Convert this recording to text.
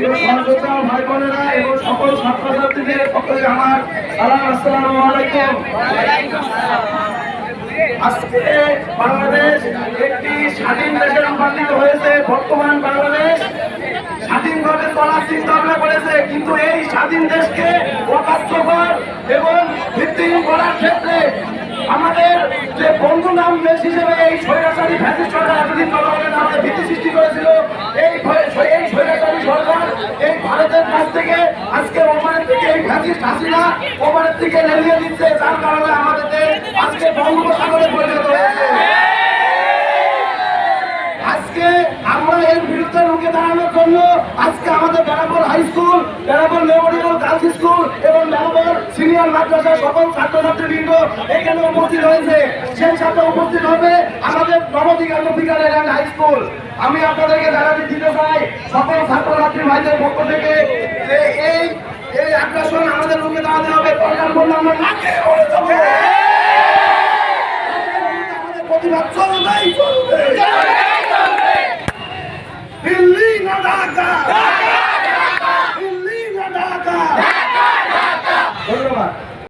এবং সকল ছাত্রছাত্রীদের থেকে আমার সালাম আজকে বাংলাদেশ একটি স্বাধীন দেশে রূপান্তরিত হয়েছে। বর্তমান বাংলাদেশ স্বাধীনভাবে চলার করেছে। কিন্তু এই স্বাধীন দেশকে অকার্যকর এবং ভিত্তিহীন করার ক্ষেত্রে আমাদের যে বন্ধু নাম দেশ হিসেবে এই স্বৈরাচারী ফ্যাসিস্ট সরকার এতদিন জনগণের নামে ভীতি সৃষ্টি করেছিল এই ভয়- এই স্বৈরাচারী সরকার এই ভারতের কাছ থেকে আজকে ওমানের থেকে এই লেলিয়ে দিচ্ছে, যার কারণে আমাদের আজকে বঙ্গোপসাগরে পরিণত হয়েছে। আজকে আমরা এর বিরুদ্ধে রুখে দাঁড়ানোর জন্য আজকে আমাদের high school Berapur memorial girls school এবং বেড়াপুর সিনিয়র মাদ্রাসার সকল ছাত্রছাত্রীবৃন্দ এখানে উপস্থিত হয়েছে। সেই সাথে উপস্থিত হবে আমাদের নবদিগন্ত বিকালের হাই স্কুল। আমি আপনাদেরকে জানাতে দিতে চাই সকল ছাত্রছাত্রী ভাইদের পক্ষ থেকে যে এই এই আগ্রাসন আমাদের রুখে দাঁড়াতে দরকার আমরা নাকে ওড়ে যাব। প্রতিবাদ চলবেই চলবে